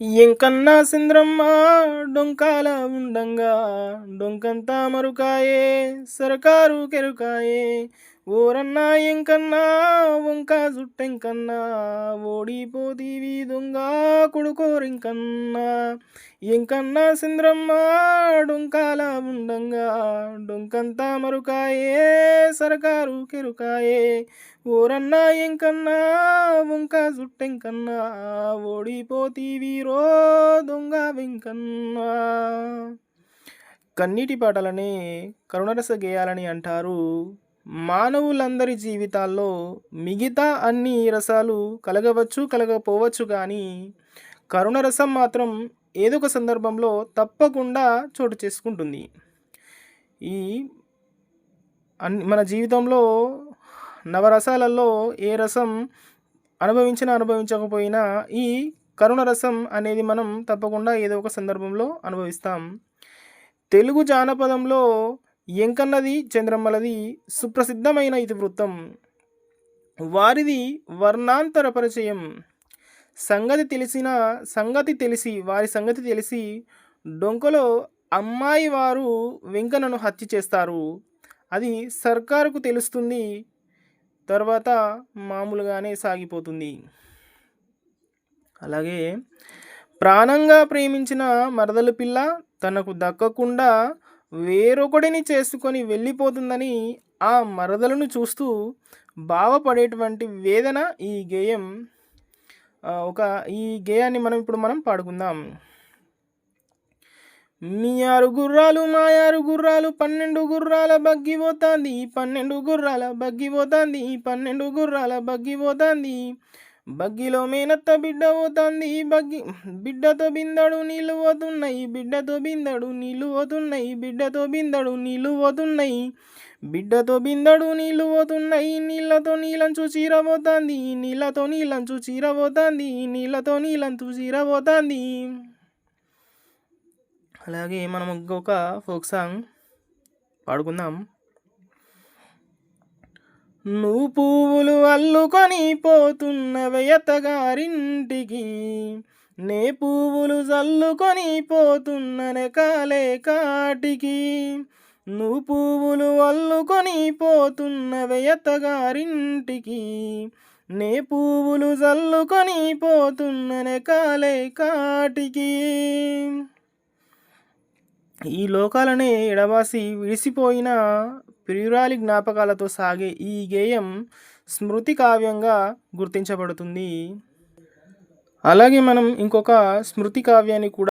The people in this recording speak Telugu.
ఇంకన్నా సింద్రమ్మ? డొంకాల ఉండంగా. డొంకంతా మరుకాయే సరకారు కెరుకాయే. ఓరన్నా ఎంకన్నా వంక జుట్టెంకన్నా ఓడిపోతీవి దొంగ కొడుకోరింకన్నా. ఎంకన్నా సింద్రమ్మ డొంకాల ఉండంగా డొంకంతా మరుకాయే సరకారు కెరుకాయే. ఓరన్నా ఎంకన్నా వంక జుట్టెంకన్నా ఓడిపోతీవీరో దొంగ వెంకన్నా. కన్నీటి పాటలని కరుణరస గేయాలని అంటారు మానవులందరి జీవితాల్లో మిగతా అన్ని రసాలు కలగవచ్చు కలగపోవచ్చు కానీ కరుణరసం మాత్రం ఏదో ఒక సందర్భంలో తప్పకుండా చోటు చేసుకుంటుంది. ఈ అన్ మన జీవితంలో నవరసాలలో ఏ రసం అనుభవించినా అనుభవించకపోయినా ఈ కరుణ రసం అనేది మనం తప్పకుండా ఏదో ఒక సందర్భంలో అనుభవిస్తాం. తెలుగు జానపదంలో ఎంకన్నది చంద్రమ్మలది సుప్రసిద్ధమైన ఇతివృత్తం వారిది వర్ణాంతర పరిచయం. సంగతి తెలిసిన సంగతి తెలిసి వారి సంగతి తెలిసి డొంకలో అమ్మాయి వారు వెంకన్నను హత్య చేస్తారు. అది సర్కారుకు తెలుస్తుంది. తర్వాత మామూలుగానే సాగిపోతుంది. అలాగే ప్రాణంగా ప్రేమించిన మరదలు పిల్ల తనకు దక్కకుండా వేరొకడిని చేసుకొని వెళ్ళిపోతుందని ఆ మరదలను చూస్తూ బావపడేటువంటి వేదన ఈ గేయం ఒక ఈ గేయాన్ని మనం ఇప్పుడు మనం పాడుకుందాం. మీ ఆరు గుర్రాలు మా ఆరు గుర్రాలు పన్నెండు గుర్రాల బగ్గి పోతాంది పన్నెండు గుర్రాల బగ్గి పోతాంది పన్నెండు గుర్రాల బగ్గి పోతాంది. బగ్గిలో మేనత్త బిడ్డ పోతుంది బగ్గి బిడ్డతో బిందడు నీళ్ళు పోతున్నాయి బిడ్డతో బిందడు నీళ్ళు పోతున్నాయి బిడ్డతో బిందడు నీళ్ళు పోతున్నాయి బిడ్డతో బిందడు నీళ్ళు పోతున్నాయి నీళ్ళతో నీలంచు చీరబోతుంది నీళ్ళతో నీలంచు చీరబోతుంది నీళ్ళతో నీలంచు చీరబోతుంది అలాగే మనం ఇంకొక ఫోక్ సాంగ్ పాడుకుందాం. నువ్వు పువ్వులు అల్లుకొని పోతున్నవే అత్తగారింటికి. నే పువ్వులు జల్లుకొని పోతున్ననే కాలే కాటికి. నువ్వు పువ్వులు అల్లుకొని పోతున్నవే అత్తగారింటికి. నే పువ్వులు జల్లుకొని పోతున్ననే కాలే కాటికి. ఈ లోకాలనే ఎడవాసి విడిసిపోయిన ప్రియురాలి జ్ఞాపకాలతో సాగే ఈ గేయం స్మృతి కావ్యంగా గుర్తించబడుతుంది. అలాగే మనం ఇంకొక స్మృతి కావ్యాన్ని కూడా